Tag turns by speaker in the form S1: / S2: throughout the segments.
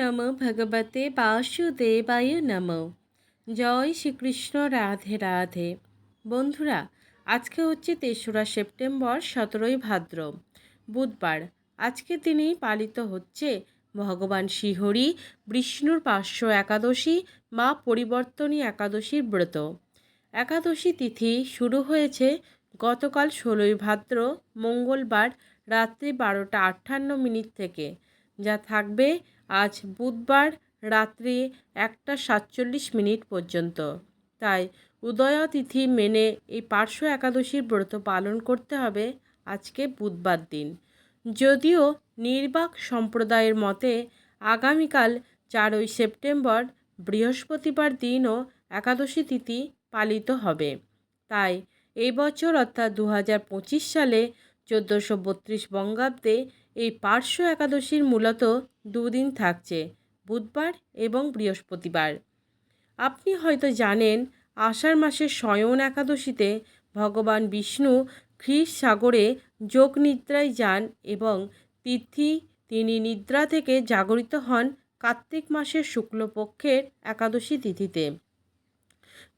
S1: নম ভগবতে বাসুদেবায় নম জয় শ্রীকৃষ্ণ রাধে রাধে বন্ধুরা, আজকে হচ্ছে তেসরা সেপ্টেম্বর, সতেরোই ভাদ্র, বুধবার। আজকে দিনেই পালিত হচ্ছে ভগবান শ্রীহরি, বিষ্ণুর পার্শ্ব একাদশী বা পরিবর্তনী একাদশীর ব্রত। একাদশী তিথি শুরু হয়েছে গতকাল ষোলোই ভাদ্র, মঙ্গলবার রাত্রি বারোটা আটান্ন মিনিট থেকে। যা থাকবে আজ বুধবার রাত্রি একটা সাতচল্লিশ মিনিট পর্যন্ত। তাই উদয় তিথি মেনে এই পার্শ্ব একাদশীর ব্রত পালন করতে হবে আজকে বুধবার দিন। যদিও নির্বাক সম্প্রদায়ের মতে আগামীকাল চারই সেপ্টেম্বর বৃহস্পতিবার দিনও একাদশী তিথি পালিত হবে। তাই এই বছর অর্থাৎ দু হাজার পঁচিশ সালে চোদ্দোশো বত্রিশ বঙ্গাব্দে এই পার্শ্ব একাদশীর মূলত দুদিন থাকছে, বুধবার এবং বৃহস্পতিবার। আপনি হয়তো জানেন, আষাঢ় মাসের শয়ন একাদশীতে ভগবান বিষ্ণু খ্রিস সাগরে যোগ নিদ্রায় যান এবং তিথি, তিনি নিদ্রা থেকে জাগরিত হন কার্তিক মাসের শুক্লপক্ষের একাদশী তিথিতে।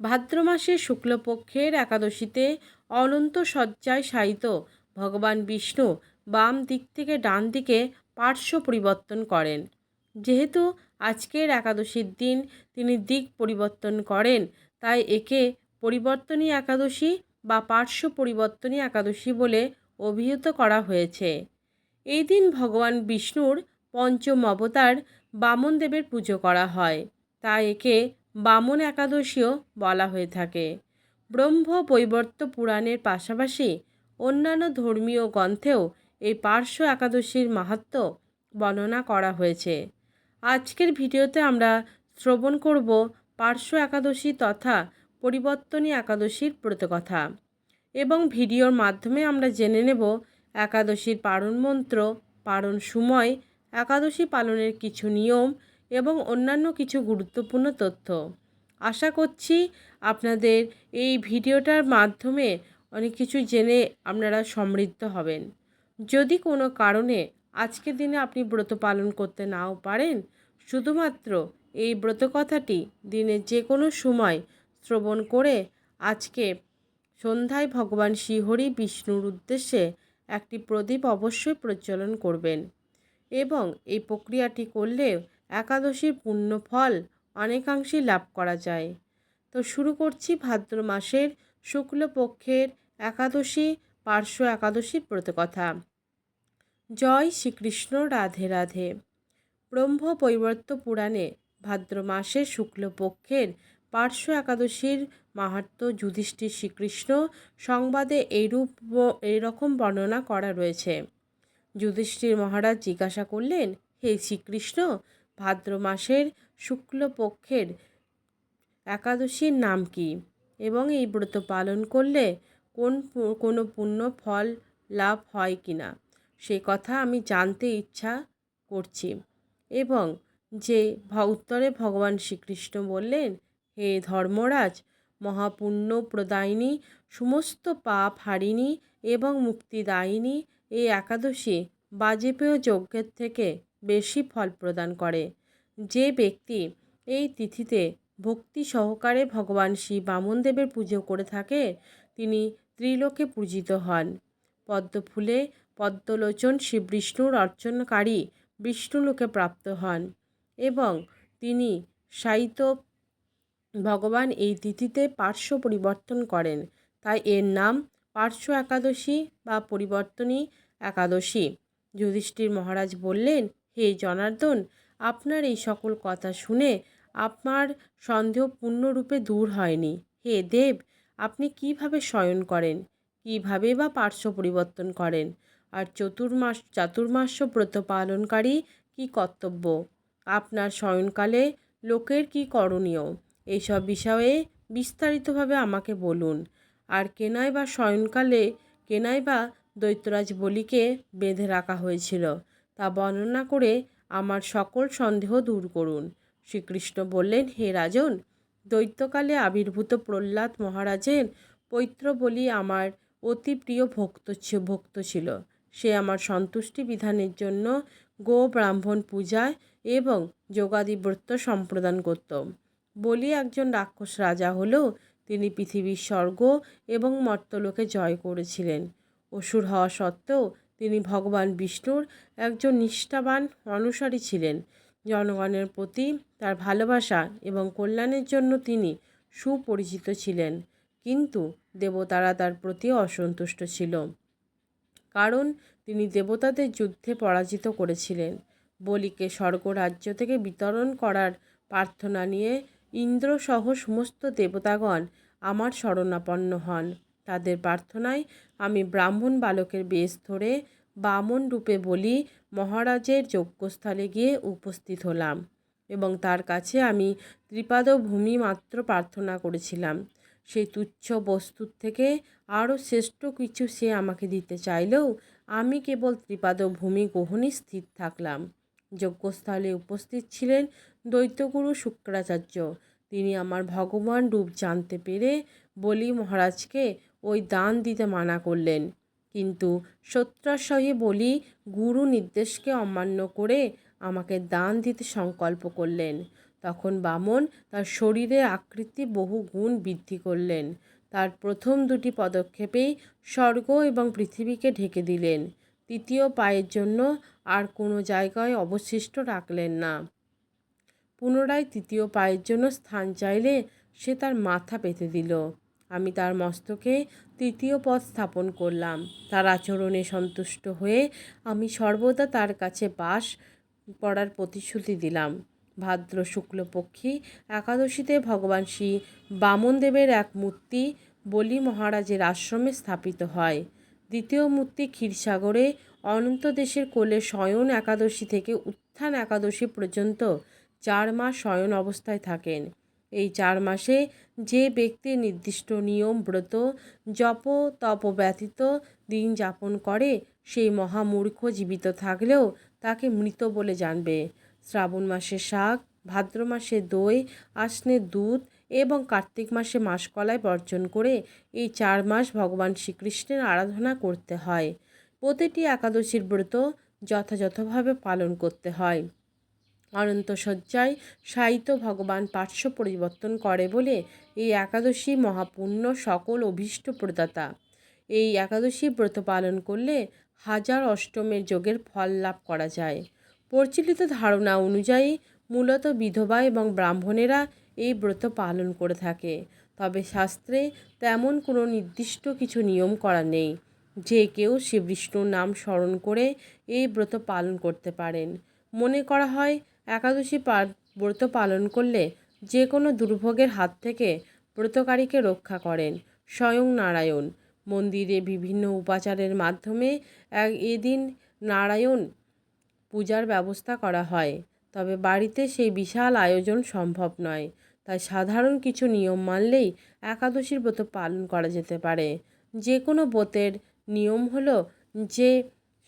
S1: ভাদ্র মাসের শুক্লপক্ষের একাদশীতে অনন্ত শয্যায় শায়িত ভগবান বিষ্ণু বাম দিক থেকে ডান দিকে পার্শ্ব পরিবর্তন করেন। যেহেতু আজকের একাদশীর দিন তিনি দিক পরিবর্তন করেন, তাই একে পরিবর্তনী একাদশী বা পার্শ্ব পরিবর্তনী একাদশী বলে অভিহিত করা হয়েছে। এই দিন ভগবান বিষ্ণুর পঞ্চম অবতার বামন দেবের পুজো করা হয়, তাই একে বামন একাদশীও বলা হয়ে থাকে। ব্রহ্ম বৈবর্ত পুরাণের পাশাপাশি অন্যান্য ধর্মীয় গ্রন্থেও এই পার্শ্ব একাদশীর মাহাত্ম বর্ণনা করা হয়েছে। আজকের ভিডিওতে আমরা শ্রবণ করব পার্শ্ব একাদশী তথা পরিবর্তনী একাদশীর ব্রতকথা এবং ভিডিওর মাধ্যমে আমরা জেনে নেব একাদশীর পারণ মন্ত্র, পারণ সময়, একাদশী পালনের কিছু নিয়ম এবং অন্যান্য কিছু গুরুত্বপূর্ণ তথ্য। আশা করছি আপনাদের এই ভিডিওটার মাধ্যমে অনেক কিছু জেনে আপনারা সমৃদ্ধ হবেন। যদি কোনো কারণে আজকের দিনে আপনি ব্রত পালন করতে নাও পারেন, শুধুমাত্র এই ব্রত কথাটি দিনে যে কোনো সময় শ্রবণ করে আজকে সন্ধ্যায় ভগবান শ্রীহরি বিষ্ণুর উদ্দেশ্যে একটি প্রদীপ অবশ্যই প্রজ্বলন করবেন এবং এই প্রক্রিয়াটি করলে একাদশীর পুণ্য ফল অনেকাংশেই লাভ করা যায়। তো শুরু করছি ভাদ্র মাসের শুক্লপক্ষের একাদশী, পার্শ্ব একাদশীর ব্রতকথা। জয় শ্রীকৃষ্ণ, রাধে রাধে। ব্রহ্ম পুরাণে ভাদ্র মাসের শুক্লপক্ষের পার্শ্ব একাদশীর মাহাত্ম যুধিষ্ঠির শ্রীকৃষ্ণ সংবাদে এইরূপ এইরকম বর্ণনা করা রয়েছে। যুধিষ্ঠির মহারাজ জিজ্ঞাসা করলেন, হে শ্রীকৃষ্ণ, ভাদ্র মাসের শুক্লপক্ষের একাদশীর নাম কি? এবং এই ব্রত পালন করলে কোন কোনো পুণ্য ফল লাভ হয় কি না সে কথা আমি জানতে ইচ্ছা করছি। এবং যে উত্তরে ভগবান শ্রীকৃষ্ণ বললেন, হে ধর্মরাজ, মহাপুণ্য প্রদায়িনী, সমস্ত পাপ হারিণী এবং মুক্তিদায়িনী এই একাদশী বাজপেয় যজ্ঞের থেকে বেশি ফল প্রদান করে। যে ব্যক্তি এই তিথিতে ভক্তি সহকারে ভগবান শ্রী বামনদেবের পুজো করে থাকে, তিনি ত্রিলোকে পূজিত হন। পদ্মফুলে পদ্মলোচন শ্রী বিষ্ণুর অর্চনকারী বিষ্ণুলোকে প্রাপ্ত হন এবং তিনি সাহিত্য ভগবান এই তিথিতে পার্শ্ব পরিবর্তন করেন। তাই এর নাম পার্শ্ব একাদশী বা পরিবর্তনী একাদশী। যুধিষ্ঠির মহারাজ বললেন, হে জনার্দন, আপনার এই সকল কথা শুনে আপনার সন্দেহ পূর্ণরূপে দূর হয়নি। হে দেব, আপনি কীভাবে শয়ন করেন? কীভাবে বা পার্শ্ব পরিবর্তন করেন? আর চতুর্মাস, চাতুর্মাস্য ব্রত পালনকারী কি কর্তব্য? আপনার শয়নকালে লোকের কি করণীয়? এইসব বিষয়ে বিস্তারিতভাবে আমাকে বলুন। আর কেনাই বা শয়নকালে কেনাই বা দৈত্যরাজ বলিকে বেঁধে রাখা হয়েছিল, তা বর্ণনা করে আমার সকল সন্দেহ দূর করুন। শ্রীকৃষ্ণ বললেন, হে রাজন, দৈত্যকালে আবির্ভূত প্রহ্লাদ মহারাজের পৈত্র বলি আমার অতি প্রিয় ভক্ত ভক্ত ছিল। সে আমার সন্তুষ্টি বিধানের জন্য গো ব্রাহ্মণ পূজায় এবং যোগাদিব্রত সম্প্রদান করত। বলি, একজন রাক্ষস রাজা হলেও তিনি পৃথিবীর স্বর্গ এবং মর্তলোকে জয় করেছিলেন। অসুর হওয়া সত্ত্বেও তিনি ভগবান বিষ্ণুর একজন নিষ্ঠাবান অনুসারী ছিলেন। জনগণের প্রতি তার ভালোবাসা এবং কল্যাণের জন্য তিনি সুপরিচিত ছিলেন। কিন্তু দেবতারা তার প্রতি অসন্তুষ্ট ছিল। কারণ তিনি দেবতাদের যুদ্ধে পরাজিত করেছিলেন। বলিকে স্বর্গ রাজ্য থেকে বিতরণ করার প্রার্থনা নিয়ে ইন্দ্রসহ সমস্ত দেবতাগণ আমার শরণাপন্ন হন। তাদের প্রার্থনায় আমি ব্রাহ্মণ বালকের বেশ ধরে বামন রূপে বলি মহারাজের যজ্ঞস্থলে গিয়ে উপস্থিত হলাম এবং তার কাছে আমি ত্রিপাদ ভূমি মাত্র প্রার্থনা করেছিলাম। সেই তুচ্ছ বস্তুর থেকে আরও শ্রেষ্ঠ কিছু সে আমাকে দিতে চাইলেও আমি কেবল ত্রিপাদ ভূমি গ্রহণে স্থির থাকলাম। যজ্ঞস্থলে উপস্থিত ছিলেন দৈত্যগুরু শুক্রাচার্য। তিনি আমার ভগবান রূপ জানতে পেরে বলি মহারাজকে ওই দান দিতে মানা করলেন। কিন্তু সত্যাসহে বলি গুরু নির্দেশকে অমান্য করে আমাকে দান দিতে সংকল্প করলেন। তখন বামন তার শরীরে আকৃতি বহু গুণ বৃদ্ধি করলেন। তার প্রথম দুটি পদক্ষেপেই স্বর্গ এবং পৃথিবীকে ঢেকে দিলেন। তৃতীয় পায়ের জন্য আর কোনো জায়গায় অবশিষ্ট রাখলেন না। পুনরায় তৃতীয় পায়ের জন্য স্থান চাইলে সে তার মাথা পেতে দিল। আমি তার মস্তকে তৃতীয় পদ স্থাপন করলাম। তার আচরণে সন্তুষ্ট হয়ে আমি সর্বদা তার কাছে বাস করার প্রতিশ্রুতি দিলাম। ভাদ্র শুক্লপক্ষী। একাদশীতে ভগবান শ্রী বামনদেবের এক মূর্তি বলি মহারাজের আশ্রমে স্থাপিত হয়। দ্বিতীয় মূর্তি ক্ষীরসাগরে। অনন্ত দেশের কোলে শয়ন একাদশী থেকে উত্থান একাদশী পর্যন্ত চার মাস শয়ন অবস্থায় থাকেন। এই চার মাসে যে ব্যক্তি নির্দিষ্ট নিয়ম ব্রত, জপ, তপ ব্যতীত দিন যাপন করে, সেই মহামূর্খ জীবিত থাকলেও তাকে মৃত বলে জানবে। শ্রাবণ মাসে শাক, ভাদ্র মাসে দই আশ্নের দুধ এবং কার্তিক মাসে মাসকলাই বর্জন করে এই চার মাস ভগবান শ্রীকৃষ্ণের আরাধনা করতে হয়। প্রতিটি একাদশীর ব্রত যথাযথভাবে পালন করতে হয়। অনন্ত শয্যায় সাহিত্য ভগবান পার্শ্ব পরিবর্তন করে বলে এই একাদশী মহাপুণ্য সকল অভীষ্ট প্রদাতা। এই একাদশী ব্রত পালন করলে হাজার অষ্টমের যোগের ফল লাভ করা যায়। প্রচলিত ধারণা অনুযায়ী মূলত বিধবা এবং ব্রাহ্মণেরা এই ব্রত পালন করে থাকে। তবে শাস্ত্রে তেমন কোনো নির্দিষ্ট কিছু নিয়ম করা নেই। যে কেউ শ্রী বিষ্ণুর নাম স্মরণ করে এই ব্রত পালন করতে পারেন। মনে করা হয়, একাদশী ব্রত পালন করলে যে কোনো দুর্ভোগের হাত থেকে ব্রতকারীকে রক্ষা করেন স্বয়ং নারায়ণ। মন্দিরে বিভিন্ন উপাচারের মাধ্যমে এদিন নারায়ণ পূজার ব্যবস্থা করা হয়। তবে বাড়িতে সেই বিশাল আয়োজন সম্ভব নয়। তাই সাধারণ কিছু নিয়ম মানলেই একাদশীর ব্রত পালন করা যেতে পারে। যে কোনো ব্রতের নিয়ম হলো যে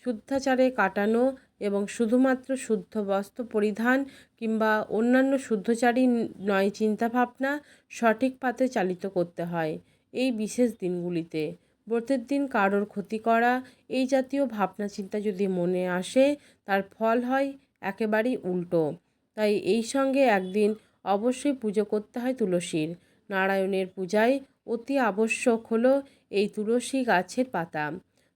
S1: শুদ্ধাচারে কাটানো এবং শুধুমাত্র শুদ্ধ বস্ত্র পরিধান কিংবা অন্যান্য শুদ্ধচারী নয় চিন্তাভাবনা সঠিক পাতে চালিত করতে হয়। এই বিশেষ দিনগুলিতে। ব্রতের দিন কারোর ক্ষতি করা, এই জাতীয় ভাবনা চিন্তা যদি মনে আসে, তার ফল হয় একেবারেই উল্টো। তাই এই সঙ্গে একদিন অবশ্যই পুজো করতে হয় তুলসীর। নারায়ণের পূজায় অতি আবশ্যক হলো এই তুলসী গাছের পাতা।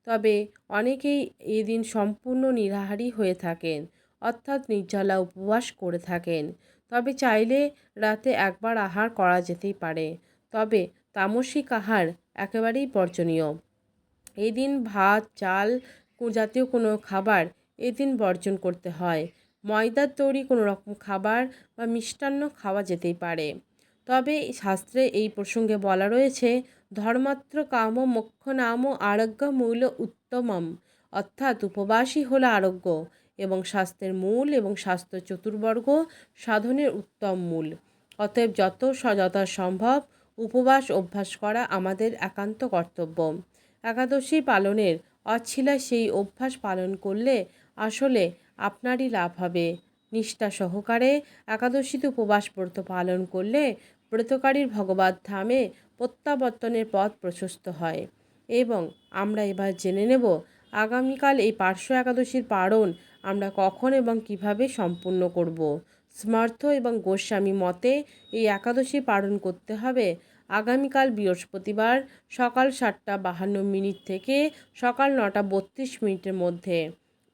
S1: তবে অনেকেই এদিন সম্পূর্ণ নিরাহারি হয়ে থাকেন, অর্থাৎ নির্জলা উপবাস করে থাকেন। তবে চাইলে রাতে একবার আহার করা যেতেই পারে। তবে তামসিক আহার একেবারেই বর্জনীয়। এদিন ভাত, চাল জাতীয় কোনো খাবার এদিন বর্জন করতে হয়। ময়দার তৈরি কোনো রকম খাবার বা মিষ্টান্ন খাওয়া যেতেই পারে। তবে শাস্ত্রে এই প্রসঙ্গে বলা রয়েছে, ধর্মাত্র কাম মোক্ষ নাম আরোগ্য মূল উত্তমম, অর্থাৎ উপবাসী হলো আরোগ্য এবং স্বাস্থ্যের মূল এবং স্বাস্থ্য চতুর্বর্গ সাধনের উত্তম মূল। অতএব যত যথা সম্ভব উপবাস অভ্যাস করা আমাদের একান্ত কর্তব্য। একাদশী পালনের অছিলায় সেই অভ্যাস পালন করলে আসলে আপনারই লাভ হবে। নিষ্ঠা সহকারে একাদশীতে উপবাস ব্রত পালন করলে ব্রতকারীর ভগবত ধামে প্রত্যাবর্তনের পথ প্রশস্ত হয়। এবং আমরা এবার জেনে নেব আগামীকাল এই পার্শ্ব একাদশীর পারণ আমরা কখন এবং কীভাবে সম্পূর্ণ করব। স্মার্থ এবং গোস্বামী মতে এই একাদশী পালন করতে হবে আগামীকাল বৃহস্পতিবার সকাল সাতটা বাহান্ন মিনিট থেকে সকাল নটা বত্রিশ মিনিটের মধ্যে।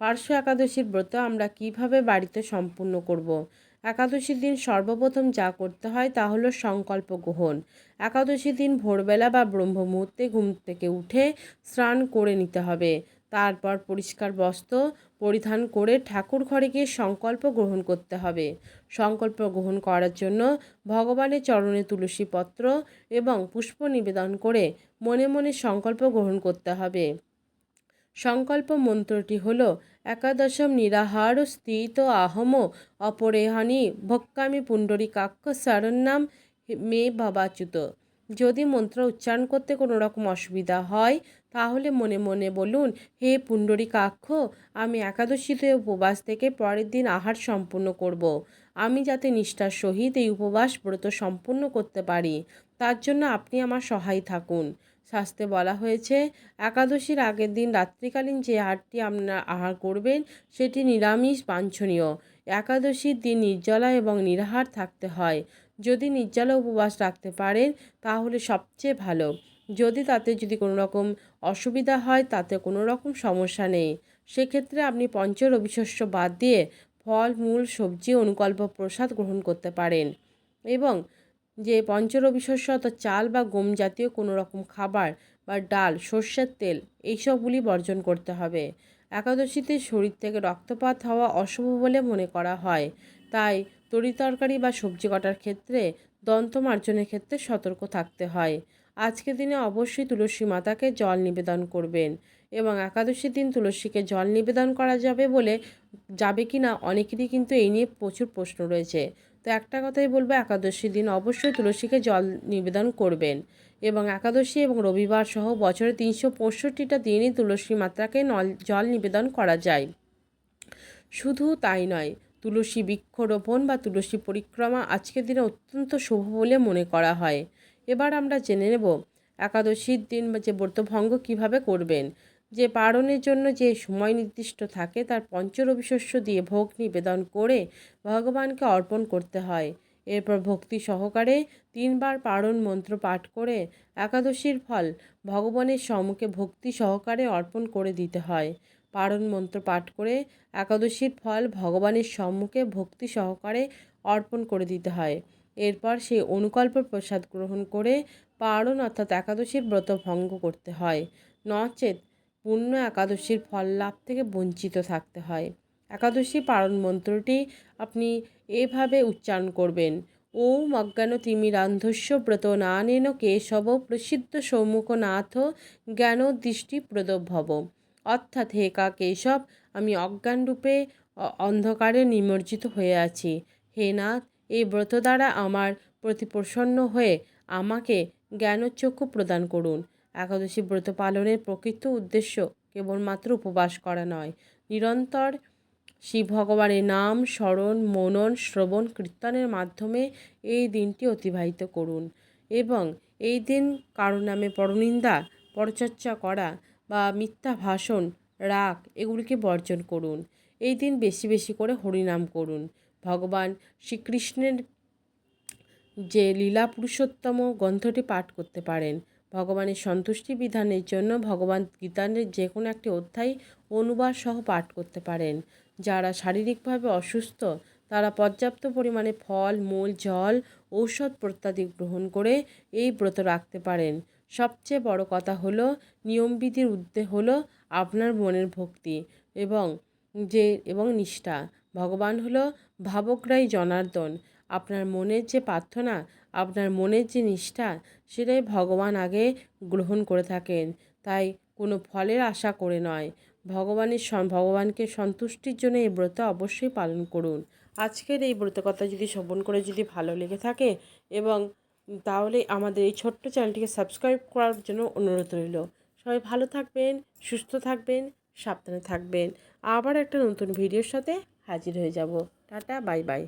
S1: পার্শ্ব একাদশীর ব্রত আমরা কীভাবে বাড়িতে সম্পূর্ণ করব। একাদশীর দিন সর্বপ্রথম যা করতে হয় তা হলো সংকল্প গ্রহণ। একাদশীর দিন ভোরবেলা বা ব্রহ্ম মুহূর্তে ঘুম থেকে উঠে স্নান করে নিতে হবে। তারপর পরিষ্কার বস্ত্র পরিধান করে ঠাকুর ঘরে গিয়ে সংকল্প গ্রহণ করতে হবে। সংকল্প গ্রহণ করার জন্য ভগবানের চরণে তুলসী পত্র এবং পুষ্প নিবেদন করে মনে মনে সংকল্প গ্রহণ করতে হবে। সংকল্প মন্ত্রটি হল, একাদশম নিরাহার স্থিত আহম অপরেহানি ভক্কামি পুণ্ডরীকাক্ষ শরণ্যাম মে বাবাচ্যুত যদি মন্ত্র উচ্চারণ করতে কোনো রকম অসুবিধা হয় তাহলে মনে মনে বলুন, হে পুণ্ডরীকাক্ষ আমি একাদশীতে উপবাস থেকে পরের দিন আহার সম্পূর্ণ করব। আমি যাতে নিষ্ঠার সহিত এই উপবাস ব্রত সম্পূর্ণ করতে পারি। তার জন্য আপনি আমার সহায় থাকুন। শাস্ত্রে বলা হয়েছে, একাদশীর আগের দিন রাত্রিকালীন যে আহারটি আপনার আহার করবেন, সেটি নিরামিষ বাঞ্ছনীয়। একাদশীর দিন নির্জলা এবং নিরাহার থাকতে হয়। যদি নির্জলা উপবাস রাখতে পারেন, তাহলে সবচেয়ে ভালো। যদি তাতে যদি কোনো রকম অসুবিধা হয়, তাতে কোনো রকম সমস্যা নেই। সেক্ষেত্রে আপনি পঞ্চ রবিশস্য বাদ দিয়ে ফল, মূল, সবজি, অনুকল্প, প্রসাদ গ্রহণ করতে পারেন। এবং যে পঞ্চরবিশস্য অর্থাৎ চাল বা গম জাতীয় কোনো রকম খাবার বা ডাল, সর্ষের তেল এইসবগুলি বর্জন করতে হবে। একাদশীতে শরীর থেকে রক্তপাত হওয়া অশুভ বলে মনে করা হয়। তাই তরিতরকারি বা সবজি কাটার ক্ষেত্রে দন্ত মার্জনের ক্ষেত্রে সতর্ক থাকতে হয়। আজকের দিনে অবশ্যই তুলসী মাতাকে জল নিবেদন করবেন এবং একাদশীর দিন তুলসীকে জল নিবেদন করা যাবে বলে যাবে কি না অনেকেরই কিন্তু এই নিয়ে প্রচুর প্রশ্ন রয়েছে। তো একটা কথাই বলব, একাদশীর দিন অবশ্যই তুলসীকে জল নিবেদন করবেন এবং একাদশী এবং রবিবার সহ বছরে তিনশো পঁয়ষট্টিটা দিনই তুলসী মাত্রাকে নল, জল নিবেদন করা যায়। শুধু তাই নয়, তুলসী বৃক্ষরোপণ বা তুলসী পরিক্রমা আজকের দিনে অত্যন্ত শুভ বলে মনে করা হয়। এবার আমরা জেনে নেব একাদশীর দিন যে ব্রতভঙ্গ কীভাবে করবেন। যে পারণের জন্য যে সময় নির্দিষ্ট থাকে, তার পঞ্চরবিশস্য দিয়ে ভোগ নিবেদন করে ভগবানকে অর্পণ করতে হয়। এরপর ভক্তি সহকারে তিনবার পারণ মন্ত্র পাঠ করে একাদশীর ফল ভগবানের সম্মুখে ভক্তি সহকারে অর্পণ করে দিতে হয়। পারণ মন্ত্র পাঠ করে একাদশীর ফল ভগবানের সম্মুখে ভক্তি সহকারে অর্পণ করে দিতে হয়। এরপর সেই অনুকল্প প্রসাদ গ্রহণ করে পারণ অর্থাৎ একাদশীর ব্রত ভঙ্গ করতে হয়। নচেত পূর্ণ একাদশীর ফল লাভ থেকে বঞ্চিত থাকতে হয়। একাদশী পালন মন্ত্রটি আপনি এভাবে উচ্চারণ করবেন, ওম অজ্ঞান তিমিরান্ধস্য ব্রত না নানেন কেশব প্রসিদ্ধ সৌমুখনাথ জ্ঞান দৃষ্টি প্রদভব। অর্থাৎ হে কা কেশব, আমি অজ্ঞান রূপে অন্ধকারে নিমজ্জিত হয়ে আছি। হে নাথ এই ব্রত দ্বারা আমার প্রতি প্রসন্ন হয়ে আমাকে জ্ঞানচক্ষু প্রদান করুন। একাদশী ব্রত পালনের প্রকৃত উদ্দেশ্য কেবলমাত্র উপবাস করা নয়। নিরন্তর শিব ভগবানের নাম, স্মরণ, মনন, শ্রবণ, কীর্তনের মাধ্যমে এই দিনটি অতিবাহিত করুন এবং এই দিন কারও নামে পরনিন্দা, পরচর্চা করা বা মিথ্যা ভাষণ, রাগ এগুলিকে বর্জন করুন। এই দিন বেশি বেশি করে হরিনাম করুন। ভগবান শ্রীকৃষ্ণের যে লীলা পুরুষোত্তম গ্রন্থটি পাঠ করতে পারেন। ভগবানের সন্তুষ্টি বিধানের জন্য ভগবান গীতানের যে কোনো একটি অধ্যায় অনুবাদ সহ পাঠ করতে পারেন। যারা শারীরিকভাবে অসুস্থ, তারা পর্যাপ্ত পরিমাণে ফল, মূল, জল, ঔষধ প্রত্যাদি গ্রহণ করে এই ব্রত রাখতে পারেন। সবচেয়ে বড় কথা হলো, নিয়মবিধির উদ্দেশ্য হলো আপনার মনের ভক্তি এবং যে, এবং নিষ্ঠা। ভগবান হলো ভাবগ্রাহী জনার্দন। আপনার মনের যে প্রার্থনা, আপনার মনের যে নিষ্ঠা, সেটাই ভগবান আগে গ্রহণ করে থাকেন। তাই কোনো ফলের আশা করে নয়। ভগবানের ভগবানকে সন্তুষ্টির জন্য এই ব্রত অবশ্যই পালন করুন। আজকের এই ব্রত কথা যদি শ্রবণ করে যদি ভালো লেগে থাকে এবং তাহলে আমাদের এই ছোট্ট চ্যানেলটিকে সাবস্ক্রাইব করার জন্য অনুরোধ রইল। সবাই ভালো থাকবেন, সুস্থ থাকবেন, সাবধানে থাকবেন। আবার একটা নতুন ভিডিওর সাথে হাজির হয়ে যাব। Tata bye bye.